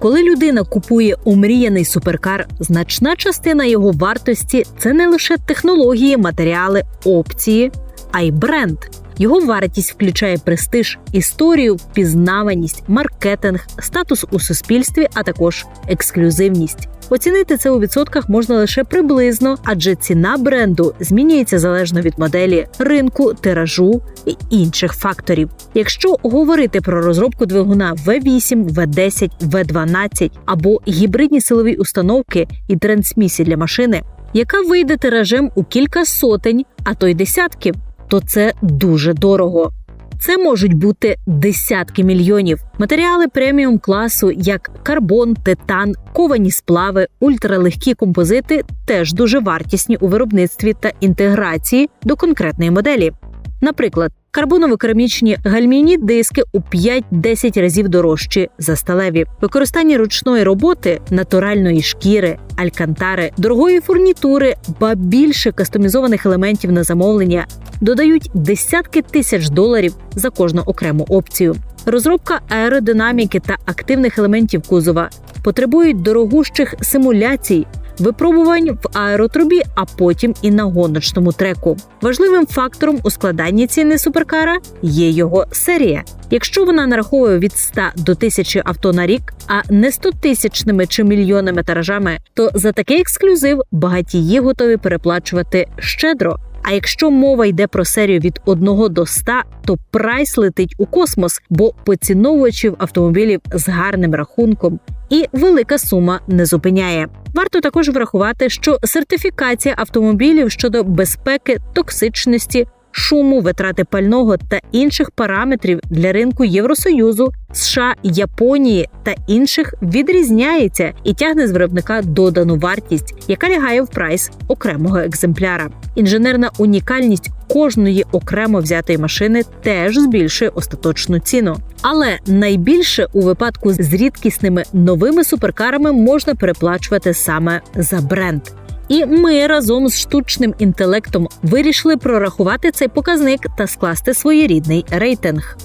Коли людина купує омріяний суперкар, значна частина його вартості це не лише технології, матеріали, опції, а й бренд. Його вартість включає престиж, історію, впізнаваність, маркетинг, статус у суспільстві, а також ексклюзивність. Оцінити це у відсотках можна лише приблизно, адже ціна бренду змінюється залежно від моделі, ринку, тиражу і інших факторів. Якщо говорити про розробку двигуна V8, V10, V12 або гібридні силові установки і трансмісії для машини, яка вийде тиражем у кілька сотень, а то й десятків, то це дуже дорого. Це можуть бути десятки мільйонів. Матеріали преміум класу, як карбон, титан, ковані сплави, ультралегкі композити, теж дуже вартісні у виробництві та інтеграції до конкретної моделі. Наприклад, карбоново-керамічні гальмівні диски у 5-10 разів дорожчі за сталеві, використання ручної роботи, натуральної шкіри, алькантари, дорогої фурнітури, ба більше кастомізованих елементів на замовлення додають десятки тисяч доларів за кожну окрему опцію. Розробка аеродинаміки та активних елементів кузова потребують дорогущих симуляцій, випробувань в аеротрубі, а потім і на гоночному треку. Важливим фактором у складанні ціни суперкара є його серія. Якщо вона нараховує від 100 до 1000 авто на рік, а не 100 тисячними чи мільйонними тиражами, то за такий ексклюзив багатії готові переплачувати щедро. А якщо мова йде про серію від 1 до 100, то прайс летить у космос, бо поціновувачів автомобілів з гарним рахунком і велика сума не зупиняє. Варто також врахувати, що сертифікація автомобілів щодо безпеки, токсичності, шуму, витрати пального та інших параметрів для ринку Євросоюзу, США, Японії та інших відрізняється і тягне з виробника додану вартість, яка лягає в прайс окремого екземпляра. Інженерна унікальність кожної окремо взятої машини теж збільшує остаточну ціну. Але найбільше у випадку з рідкісними новими суперкарами можна переплачувати саме за бренд. І ми разом з штучним інтелектом вирішили прорахувати цей показник та скласти своєрідний рейтинг.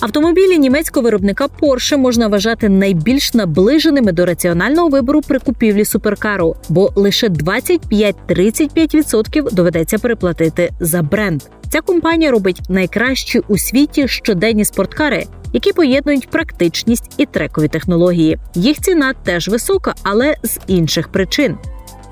Автомобілі німецького виробника Porsche можна вважати найбільш наближеними до раціонального вибору при купівлі суперкару, бо лише 25-35% доведеться переплатити за бренд. Ця компанія робить найкращі у світі щоденні спорткари, які поєднують практичність і трекові технології. Їх ціна теж висока, але з інших причин.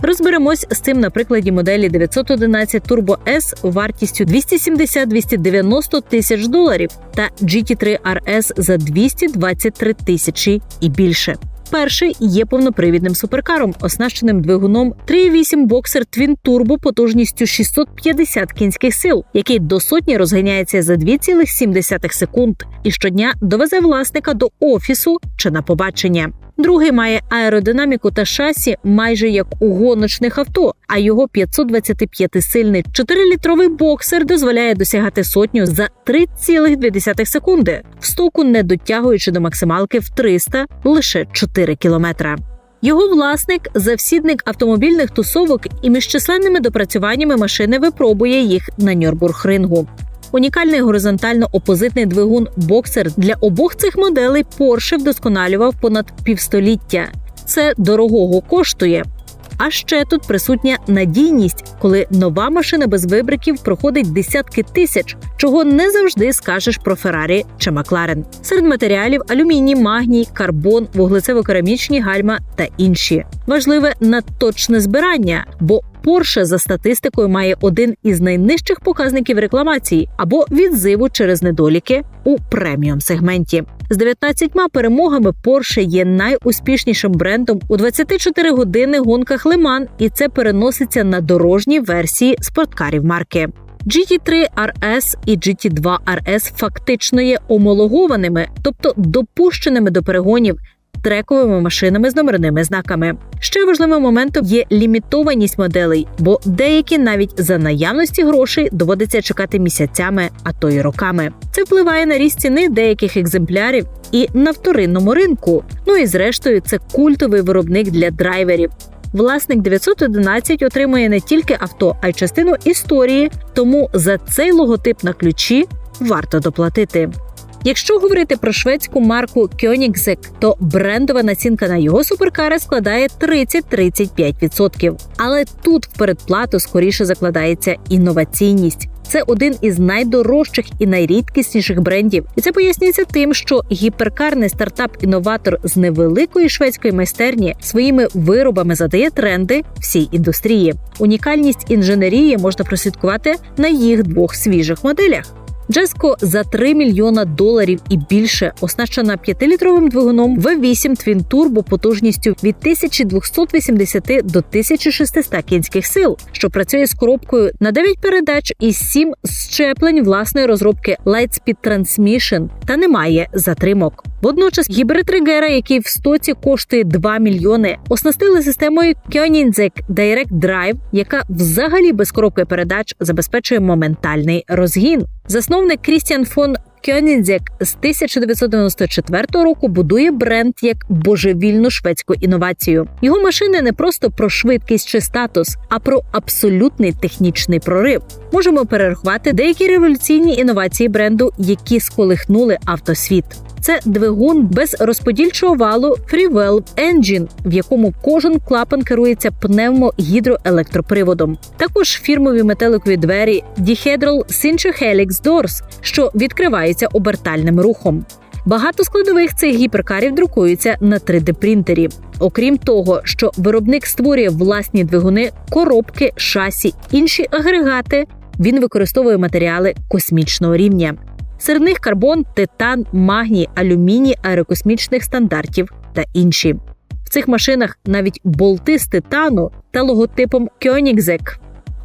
Розберемось з цим на прикладі моделі 911 Turbo S вартістю 270-290 тисяч доларів та GT3 RS за 223 тисячі і більше. Перший є повнопривідним суперкаром, оснащеним двигуном 3.8 боксер Twin Turbo потужністю 650 кінських сил, який до сотні розганяється за 2,7 секунд і щодня довезе власника до офісу чи на побачення. Другий має аеродинаміку та шасі майже як у гоночних авто, а його 525-сильний 4-літровий боксер дозволяє досягати сотню за 3,2 секунди, в стоку не дотягуючи до максималки в 300 лише 4 кілометра. Його власник, завсідник автомобільних тусовок і між численними допрацюваннями машини випробує їх на Нюрбургрингу. Унікальний горизонтально-опозитний двигун боксер для обох цих моделей Porsche вдосконалював понад півстоліття. Це дорогого коштує. А ще тут присутня надійність, коли нова машина без вибриків проходить десятки тисяч, чого не завжди скажеш про Феррарі чи Макларен. Серед матеріалів алюміній, магній, карбон, вуглецево-керамічні гальма та інші. Важливе надточне збирання, бо Porsche за статистикою має один із найнижчих показників рекламації або відзиву через недоліки у преміум сегменті. З 19 перемогами Porsche є найуспішнішим брендом у 24 години гонках Леман, і це переноситься на дорожні версії спорткарів марки. GT3 RS і GT2 RS фактично є омологованими, тобто допущеними до перегонів трековими машинами з номерними знаками. Ще важливим моментом є лімітованість моделей, бо деякі навіть за наявності грошей доводиться чекати місяцями, а то й роками. Це впливає на ріст ціни деяких екземплярів і на вторинному ринку. Ну і зрештою, це культовий виробник для драйверів. Власник 911 отримує не тільки авто, а й частину історії, тому за цей логотип на ключі варто доплатити. Якщо говорити про шведську марку Koenigsegg, то брендова націнка на його суперкари складає 30-35%. Але тут в передплату скоріше закладається інноваційність. Це один із найдорожчих і найрідкісніших брендів, і це пояснюється тим, що гіперкарний стартап-інноватор з невеликої шведської майстерні своїми виробами задає тренди всій індустрії. Унікальність інженерії можна прослідкувати на їх двох свіжих моделях. Джеско за 3 мільйона доларів і більше оснащена 5-літровим двигуном V8 Twin Turbo потужністю від 1280 до 1600 кінських сил, що працює з коробкою на 9 передач і 7 щеплень власної розробки Lightspeed Transmission та немає затримок. Водночас гібрид Регера, який в стоці коштує 2 мільйони, оснастили системою Koenigsegg Direct Drive, яка взагалі без коробки передач забезпечує моментальний розгін. Засновник Крістіан фон Koenigsegg з 1994 року будує бренд як божевільну шведську інновацію. Його машини не просто про швидкість чи статус, а про абсолютний технічний прорив. Можемо перерахувати деякі революційні інновації бренду, які сколихнули автосвіт. Це двигун без розподільчого валу FreeWell Engine, в якому кожен клапан керується пневмогідроелектроприводом. Також фірмові метеликові двері Dihedral Cinch Helix Doors, що відкриваються обертальним рухом. Багато складових цих гіперкарів друкуються на 3D-принтері. Окрім того, що виробник створює власні двигуни, коробки, шасі, інші агрегати. Він використовує матеріали космічного рівня. Серед них карбон, титан, магній, алюміній аерокосмічних стандартів та інші. В цих машинах навіть болти з титану та логотипом Koenigsegg.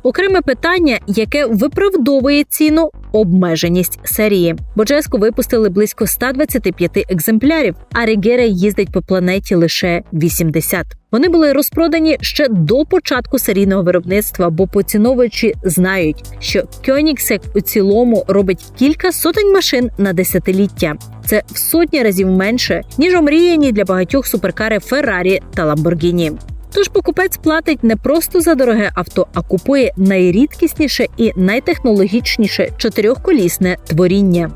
Окреме питання, яке виправдовує ціну обмеженість серії. Боджеску випустили близько 125 екземплярів, а Регера їздить по планеті лише 80. Вони були розпродані ще до початку серійного виробництва, бо поціновувачі знають, що Koenigsegg у цілому робить кілька сотень машин на десятиліття. Це в сотні разів менше ніж омріяні для багатьох суперкари Феррарі та Ламборгіні. Тож покупець платить не просто за дороге авто, а купує найрідкісніше і найтехнологічніше чотирьохколісне творіння.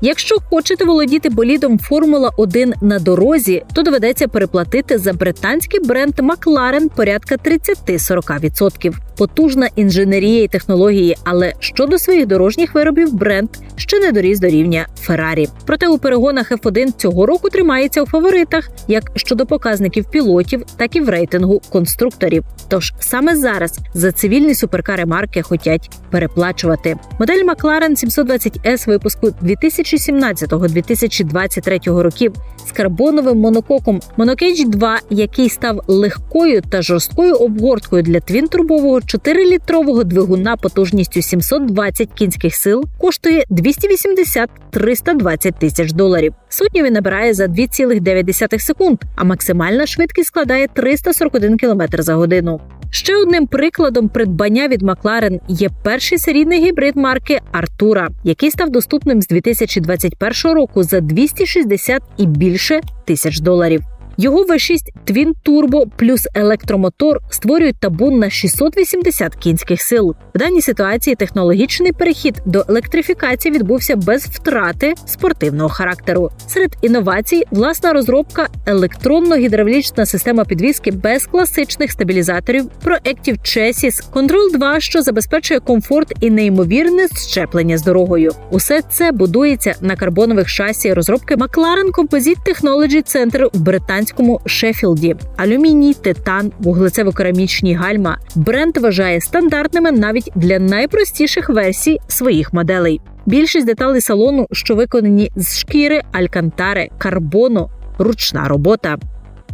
Якщо хочете володіти болідом Формула 1 на дорозі, то доведеться переплатити за британський бренд Макларен порядка 30-40%. Потужна інженерія і технології, але щодо своїх дорожніх виробів бренд ще не доріс до рівня Феррарі. Проте у перегонах F1 цього року тримається у фаворитах як щодо показників пілотів, так і в рейтингу конструкторів. Тож саме зараз за цивільні суперкари марки хотять переплачувати. Модель Макларен 720 s випуску 2017-2023 років з карбоновим монококом Monocage 2, який став легкою та жорсткою обгорткою для твінтурбового 4-літрового двигуна потужністю 720 кінських сил, коштує 280-320 тисяч доларів. Сотню він набирає за 2,9 секунд, а максимальна швидкість складає 341 км за годину. Ще одним прикладом придбання від Макларен є перший серійний гібрид марки Артура, який став доступним з 2021 року за 260 і більше тисяч доларів. Його V6 Twin Turbo плюс електромотор створюють табун на 680 кінських сил. В даній ситуації технологічний перехід до електрифікації відбувся без втрати спортивного характеру. Серед інновацій власна розробка електронно-гідравлічна система підвізки без класичних стабілізаторів, Proactive Chassis, Control 2, що забезпечує комфорт і неймовірне щеплення з дорогою. Усе це будується на карбонових шасі розробки McLaren Composite Technology Center в британському Шеффілді. Алюміній, титан, вуглецево-керамічні гальма. Бренд вважає стандартними навіть для найпростіших версій своїх моделей. Більшість деталей салону, що виконані з шкіри, алькантари, карбону, ручна робота.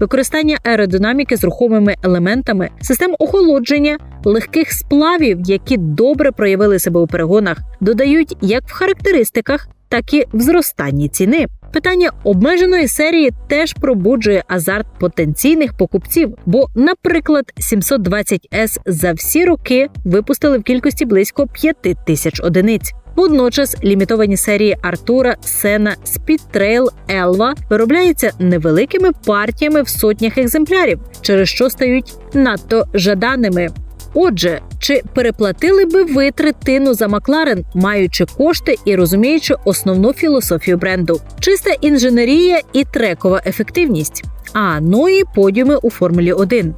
Використання аеродинаміки з рухомими елементами, систем охолодження, легких сплавів, які добре проявили себе у перегонах, додають як в характеристиках, так і в зростанні ціни. Питання обмеженої серії теж пробуджує азарт потенційних покупців. Бо, наприклад, 720S за всі роки випустили в кількості близько 5 тисяч одиниць. Водночас лімітовані серії Артура, Сена, Speedtrail, Елва виробляються невеликими партіями в сотнях екземплярів, через що стають надто жаданими. Отже, чи переплатили би ви третину за Макларен, маючи кошти і розуміючи основну філософію бренду? Чиста інженерія і трекова ефективність. А ну і подіуми у Формулі 1.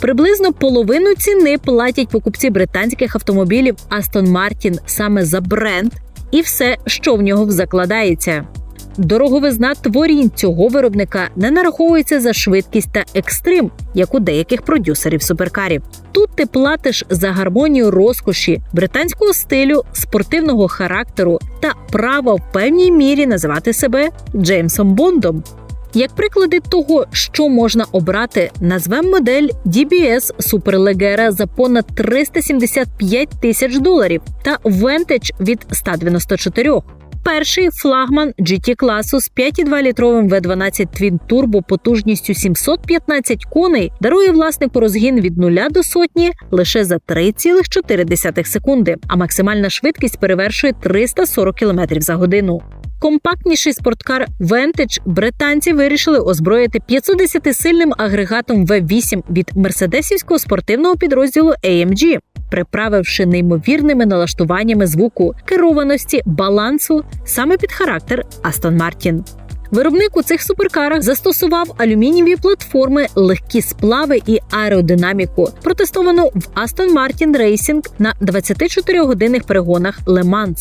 Приблизно половину ціни платять покупці британських автомобілів Aston Martin саме за бренд і все, що в нього закладається. Дороговизна творінь цього виробника не нараховується за швидкість та екстрим, як у деяких продюсерів суперкарів. Тут ти платиш за гармонію розкоші, британського стилю, спортивного характеру та право в певній мірі називати себе Джеймсом Бондом. Як приклади того, що можна обрати, назвемо модель DBS Superleggera за понад 375 тисяч доларів та Vantage від 194. Перший флагман GT класу з 5,2 літровим V12 Twin Turbo потужністю 715 коней дарує власнику розгін від 0 до сотні лише за 3,4 секунди, а максимальна швидкість перевершує 340 км за годину. Компактніший спорткар Vantage британці вирішили озброїти 510-сильним агрегатом V8 від мерседесівського спортивного підрозділу AMG, приправивши неймовірними налаштуваннями звуку, керованості, балансу саме під характер Астон Мартін. Виробник у цих суперкарах застосував алюмінієві платформи, легкі сплави і аеродинаміку, протестовану в Aston Martin Racing на 24-годинних перегонах Le.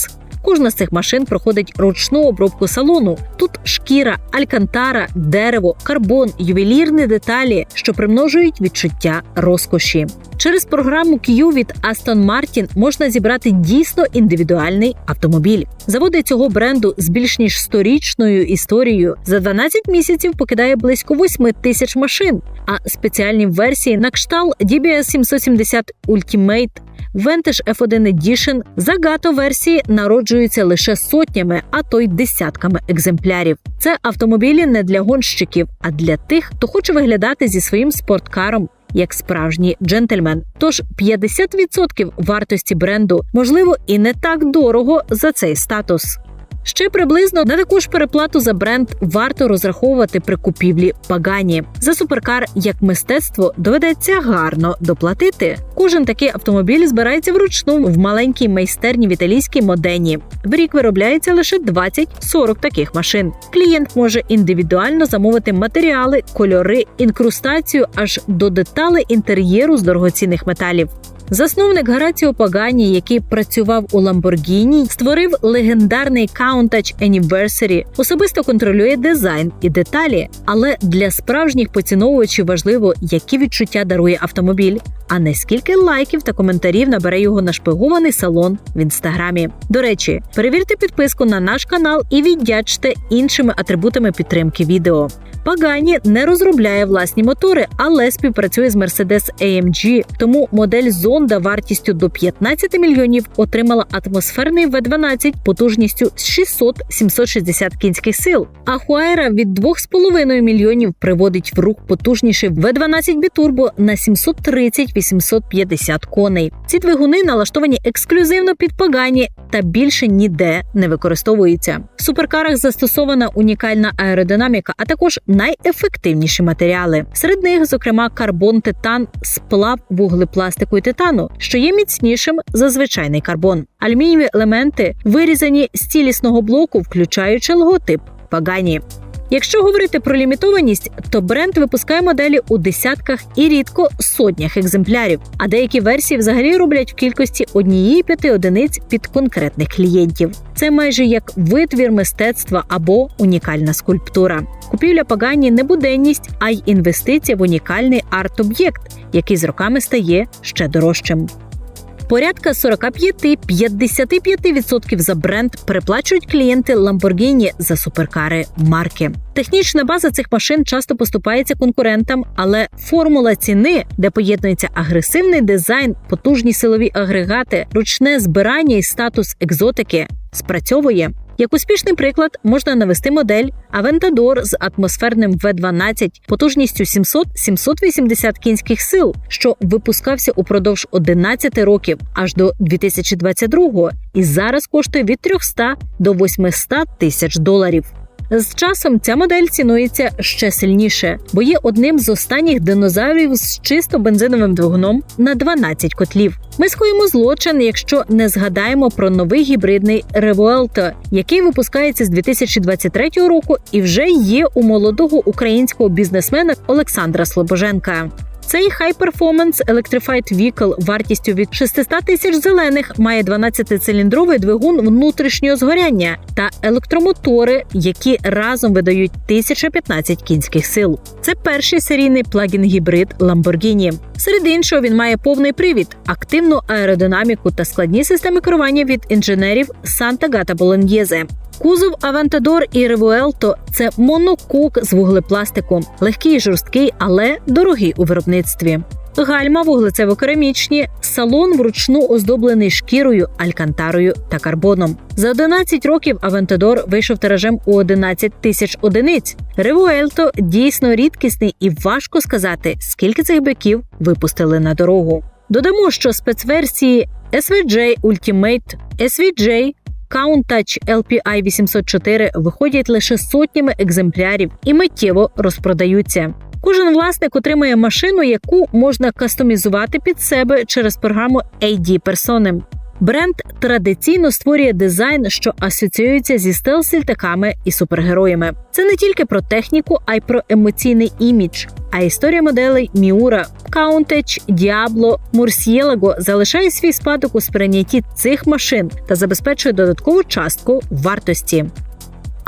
Кожна з цих машин проходить ручну обробку салону. Тут шкіра, алькантара, дерево, карбон, ювелірні деталі, що примножують відчуття розкоші. Через програму Q від Aston Martin можна зібрати дійсно індивідуальний автомобіль. Заводи цього бренду з більш ніж сторічною історією за 12 місяців покидає близько 8 тисяч машин. А спеціальні версії на кшталт DBS 770 Ultimate Vantage F1 Edition Zagato версії народжуються лише сотнями, а то й десятками екземплярів. Це автомобілі не для гонщиків, а для тих, хто хоче виглядати зі своїм спорткаром. Як справжній джентльмен, тож 50% вартості бренду можливо і не так дорого за цей статус. Ще приблизно на таку ж переплату за бренд варто розраховувати при купівлі Пагані. За суперкар як мистецтво доведеться гарно доплатити. Кожен такий автомобіль збирається вручну в маленькій майстерні в італійській модені. В рік виробляється лише 20-40 таких машин. Клієнт може індивідуально замовити матеріали, кольори, інкрустацію аж до деталей інтер'єру з дорогоцінних металів. Засновник Гараціо Пагані, який працював у Lamborghini, створив легендарний Countach Anniversary, особисто контролює дизайн і деталі. Але для справжніх поціновувачів важливо, які відчуття дарує автомобіль, а не скільки лайків та коментарів набере його нашпигований салон в інстаграмі. До речі, перевірте підписку на наш канал і віддячте іншими атрибутами підтримки відео. Пагані не розробляє власні мотори, але співпрацює з Mercedes AMG, тому модель зонда вартістю до 15 мільйонів отримала атмосферний V12 потужністю 600-760 кінських сил. А Хуайра від 2,5 мільйонів приводить в рух потужніший V12 бітурбо на 730-850 коней. Ці двигуни налаштовані ексклюзивно під Пагані та більше ніде не використовуються. В суперкарах застосована унікальна аеродинаміка, а також найефективніші матеріали. Серед них, зокрема, карбон титан, сплав вуглепластику і титану, що є міцнішим за звичайний карбон. Алюмінієві елементи вирізані з цілісного блоку, включаючи логотип Пагані. Якщо говорити про лімітованість, то бренд випускає моделі у десятках і рідко сотнях екземплярів, а деякі версії взагалі роблять в кількості однієї п'яти одиниць під конкретних клієнтів. Це майже як витвір мистецтва або унікальна скульптура. Купівля Пагані не буденність, а й інвестиція в унікальний арт-об'єкт, який з роками стає ще дорожчим. Порядка 45-55% за бренд переплачують клієнти Lamborghini за суперкари марки. Технічна база цих машин часто поступається конкурентам, але формула ціни, де поєднується агресивний дизайн, потужні силові агрегати, ручне збирання і статус екзотики, спрацьовує. Як успішний приклад можна навести модель Aventador з атмосферним V12 потужністю 700-780 кінських сил, що випускався упродовж 11 років аж до 2022 і зараз коштує від 300 до 800 тисяч доларів. З часом ця модель цінується ще сильніше, бо є одним з останніх динозаврів з чисто бензиновим двигуном на 12 котлів. Ми скоїмо злочин, якщо не згадаємо про новий гібридний Revuelto, який випускається з 2023 року і вже є у молодого українського бізнесмена Олександра Слобоженка. Цей High Performance Electrified Vehicle вартістю від 600 тисяч зелених має 12-циліндровий двигун внутрішнього згоряння та електромотори, які разом видають 1015 кінських сил. Це перший серійний плагін-гібрид Lamborghini. Серед іншого він має повний привід, активну аеродинаміку та складні системи керування від інженерів Санта Гата Болоньєзе. Кузов Авентадор і Ревуелто це монокок з вуглепластику, легкий і жорсткий, але дорогий у виробництві. Гальма вуглецево-керамічні, салон вручну оздоблений шкірою, алькантарою та карбоном. За 11 років Авентадор вийшов тиражем у 11 тисяч одиниць. Ревуельто дійсно рідкісний і важко сказати, скільки цих биків випустили на дорогу. Додамо, що спецверсії SVJ Ultimate, SVJ Countach LPI 804 виходять лише сотнями екземплярів і миттєво розпродаються. Кожен власник отримує машину, яку можна кастомізувати під себе через програму AD Persone. Бренд традиційно створює дизайн, що асоціюється зі стелс-літаками і супергероями. Це не тільки про техніку, а й про емоційний імідж. А історія моделей Міура, Каунтеч, Діабло, Мурсьєлаго залишає свій спадок у сприйнятті цих машин та забезпечує додаткову частку вартості.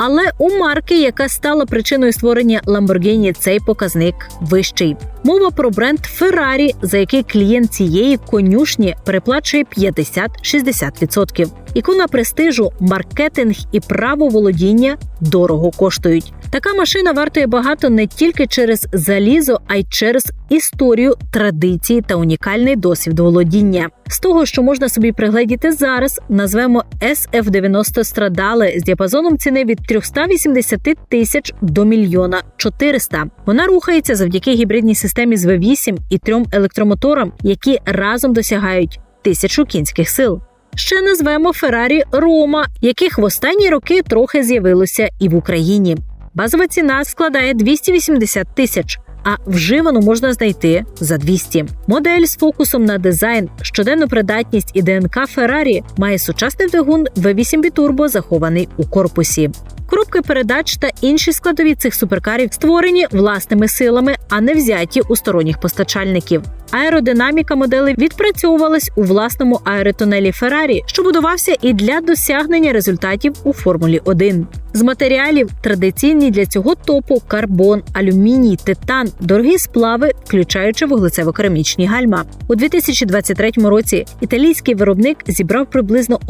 Але у марки, яка стала причиною створення Lamborghini, цей показник вищий. Мова про бренд Ferrari, за який клієнт цієї конюшні переплачує 50-60%. Ікона престижу, маркетинг і право володіння дорого коштують. Така машина вартує багато не тільки через залізо, а й через історію, традиції та унікальний досвід володіння. З того, що можна собі пригледіти зараз, назвемо SF-90 страдали з діапазоном ціни від 380 тисяч до мільйона 400. Вона рухається завдяки гібридній системі з V8 і трьом електромоторам, які разом досягають тисячу кінських сил. Ще назвемо Феррарі Рома, яких в останні роки трохи з'явилося і в Україні. Базова ціна складає 280 тисяч. А вживану можна знайти за 200. Модель з фокусом на дизайн, щоденну придатність і ДНК Феррарі має сучасний двигун V8 бітурбо, захований у корпусі. Коробки передач та інші складові цих суперкарів створені власними силами, а не взяті у сторонніх постачальників. Аеродинаміка моделей відпрацьовувалась у власному аеротунелі Феррарі, що будувався і для досягнення результатів у Формулі 1. З матеріалів традиційні для цього топу карбон, алюміній, титан, дорогі сплави, включаючи вуглецево-керамічні гальма. У 2023 році італійський виробник зібрав приблизно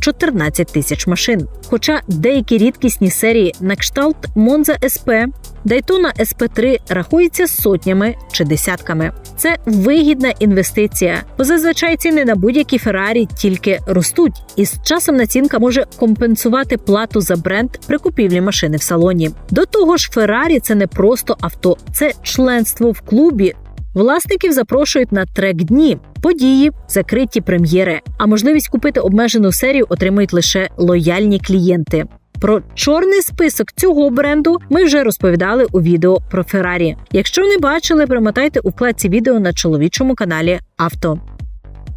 11-14 тисяч машин. Хоча деякі рідкісні серії на кшталт Монза СП, Дайтона СП3 рахуються сотнями чи десятками. Це вигідна інвестиція, бо зазвичай ціни на будь-які Феррарі тільки ростуть, і з часом націнка може компенсувати плату за бренд при купівлі машини в салоні. До того ж, Феррарі це не просто авто, це членство в клубі. Власників запрошують на трек дні, події, закриті прем'єри. А можливість купити обмежену серію отримують лише лояльні клієнти. Про чорний список цього бренду ми вже розповідали у відео про Феррарі. Якщо не бачили, примотайте у вкладці відео на чоловічому каналі Авто.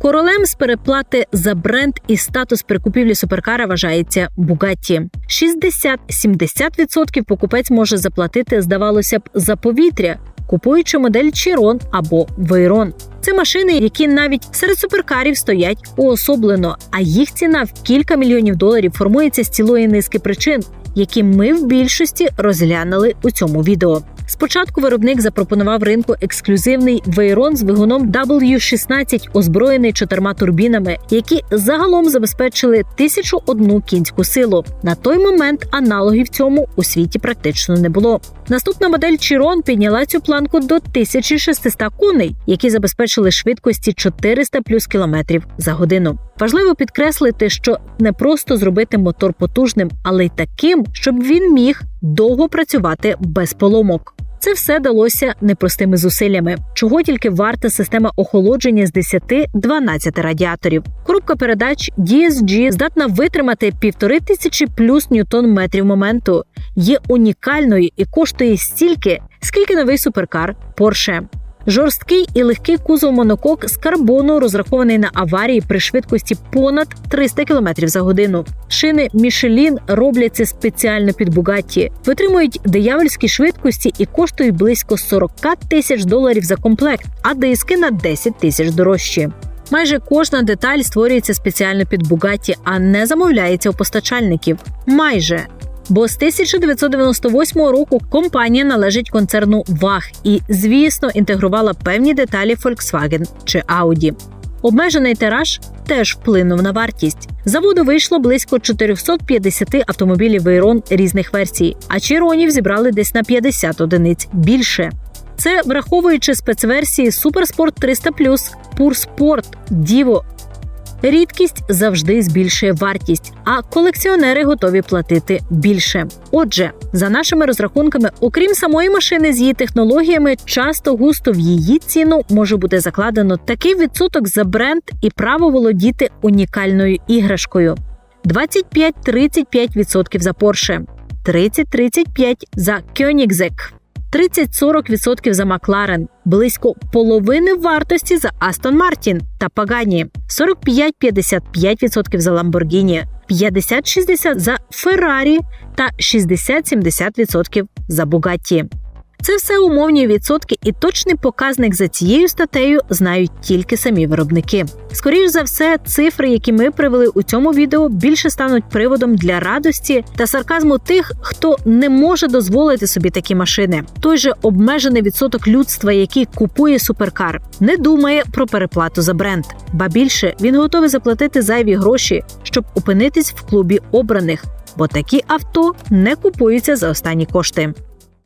Королем з переплати за бренд і статус при купівлі суперкара вважається Бугатті. 60-70% покупець може заплатити, здавалося б, за повітря, купуючи модель Chiron або Veyron. Це машини, які навіть серед суперкарів стоять уособлено, а їх ціна в кілька мільйонів доларів формується з цілої низки причин, які ми в більшості розглянули у цьому відео. Спочатку виробник запропонував ринку ексклюзивний Veyron з двигуном W16, озброєний чотирма турбінами, які загалом забезпечили 1001 кінську силу. На той момент аналогів цьому у світі практично не було. Наступна модель Chiron підняла цю планку до 1600 коней, які забезпечили швидкості 400 плюс кілометрів за годину. Важливо підкреслити, що не просто зробити мотор потужним, але й таким, щоб він міг довго працювати без поломок. Це все далося непростими зусиллями, чого тільки варта система охолодження з 10-12 радіаторів. Коробка передач DSG здатна витримати півтори тисячі плюс ньютон метрів моменту, є унікальною і коштує стільки, скільки новий суперкар Porsche. Жорсткий і легкий кузов монокок з карбону розрахований на аварії при швидкості понад 300 км за годину. Шини Michelin робляться спеціально під Bugatti, витримують диявольські швидкості і коштують близько 40 тисяч доларів за комплект, а диски на 10 тисяч дорожчі. Майже кожна деталь створюється спеціально під Bugatti, а не замовляється у постачальників. Майже Бо з 1998 року компанія належить концерну ВАГ і, звісно, інтегрувала певні деталі Volkswagen чи Audi. Обмежений тираж теж вплинув на вартість. Заводу вийшло близько 450 автомобілів Вейрон різних версій, а Чиронів зібрали десь на 50 одиниць більше. Це враховуючи спецверсії Суперспорт 300 Pure Sport, Divo Рідкість завжди збільшує вартість, а колекціонери готові платити більше. Отже, за нашими розрахунками, окрім самої машини з її технологіями, часто густо в її ціну може бути закладено такий відсоток за бренд і право володіти унікальною іграшкою: 25-35% за Porsche, 30-35% за Koenigsegg, 30-40% за Макларен, близько половини вартості за Астон Мартін та Пагані, 45-55% за Ламборгіні, 50-60% за Феррарі та 60-70% за Бугатті. Це все умовні відсотки, і точний показник за цією статтею знають тільки самі виробники. Скоріш за все, цифри, які ми привели у цьому відео, більше стануть приводом для радості та сарказму тих, хто не може дозволити собі такі машини. Той же обмежений відсоток людства, який купує суперкар, не думає про переплату за бренд, ба більше він готовий заплатити зайві гроші, щоб опинитись в клубі обраних, бо такі авто не купуються за останні кошти.